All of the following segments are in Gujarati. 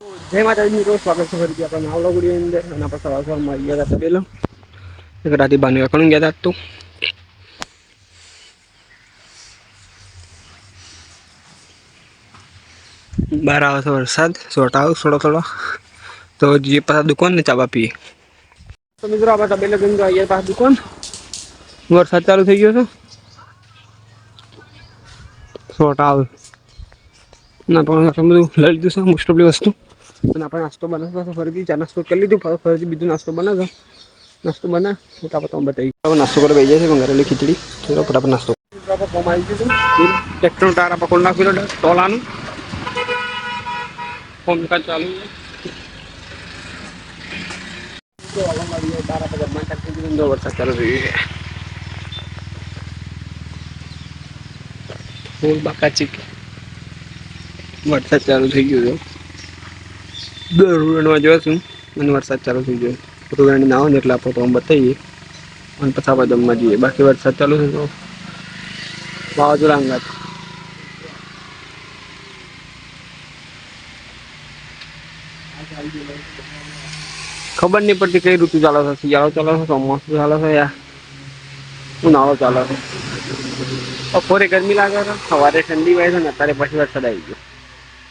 જય માતાજી સ્વાગત છે ફરીથી આપણા નાવલા અંદર અને આપણે સવાર સવારમાં ગયા હતા પેલો એક રાતે બાને વખણ ગયા હતા તો. બહાર આવે છે વરસાદ સોટા આવે થોડો થોડો. તો જે પાછા દુકાન ને ચાવા પીએ. તો મિત્રો, આપણે તબેલે ગંજો અહીંયા પાછા દુકાન. વરસાદ ચાલુ થઈ ગયો છે. સોટા આવે ના પણ આપણે બધું લઈ લીધું છે મોસ્ટ ઓફલી વસ્તુ અને આપણે નાસ્તો બનાવતો હતો ફરીથી ચા નાસ્તો કરી લીધું પાછો ફરીથી બીજું નાસ્તો બનાવતો નાસ્તો બના હું તો આપણે બતાવી આપણે નાસ્તો કરવા બેસી જાય છે ઘરેલી ખીચડી ચલો ફટાફટ નાસ્તો આપણે ફોર્મ આવી ગયું છે ટ્રેક્ટરનું ટાયર આપણે ખોલી નાખ્યું ટોલાનું ફોર્મ કાજ ચાલુ છે તો હવા મારી બાર આપણે ઘરમાં ચાલતી હતી, જો વરસાદ ચાલુ થઈ ગયો છે ફૂલ બાકા ચીક વરસાદ ચાલુ થઈ ગયો છે દર રૂરણમાં જોયો છું અને વરસાદ ચાલુ થઈ ગયો રૂરણી ના હોય ને એટલે આપણે તો આમ બતાવીએ અને પછી આપણે જમવા જઈએ બાકી વરસાદ ચાલુ છે તો વાવાઝોડા અંગાત ખબર નહીં પડતી કઈ ઋતુ ચાલે છે શિયાળો ચાલે છે ચોમાસું ચાલે છે યા ઉનાળો ચાલે છે બપોરે ગરમી લાગે છે સવારે ઠંડી હોય છે ને અત્યારે પછી વરસાદ આવી ગયો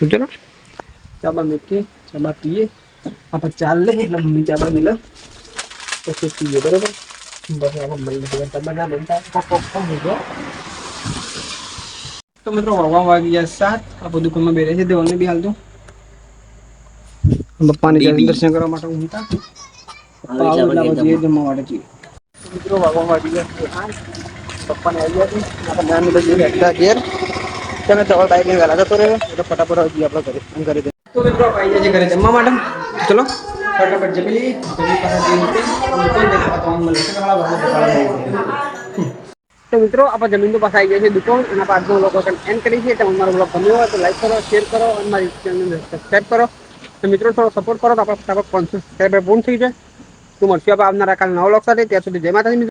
તો ચલો ચાબા મૂકીએ ચાબા પીએ આપણે ચાલ લે એટલે મમ્મી ચાબા મિલે પછી પીએ બરોબર બસ આપણે મળી ચાબા ના બનતા મૂકો તો મિત્રો વાગવા વાગી ગયા સાત આ બધું દુકાનમાં બેરે છે દેવલને બી હાલતું પપ્પાને દર્શન કરવા માટે ઊંઘતા આપણે જમવા માટે જઈએ મિત્રો વાગવા વાગી ગયા પપ્પાને આવી ગયા નાની બધી બેઠા ઘેર તમે તો બાઈક લઈને વહેલા જતો રહ્યો એટલે ફટાફટ જઈએ આપણે ઘરે. એમ કરી દે. તો મિત્રો આવી છે ઘરે જમવા માટે ચલો. ફટાફટ જમી લઈએ. તો મિત્રો, આપણે જમીન પાછા આવી ગયા છે દુકાન. આપણે આજનો લોકેશન એન્ડ કરી છે તમે મારો બ્લોગ ગમ્યો હોય તો લાઈક કરો શેર કરો અને મારી ચેનલને સબસ્ક્રાઈબ કરો. તો મિત્રો, થોડો સપોર્ટ કરો તો આપણે ફટાફટ પાંચસો સબસ્ક્રાઈબર પૂર્ણ થઈ જાય. તો મળશું આપણે આવનારા કાલે નવો બ્લોગ સાથે. ત્યાં સુધી જય માતાજી.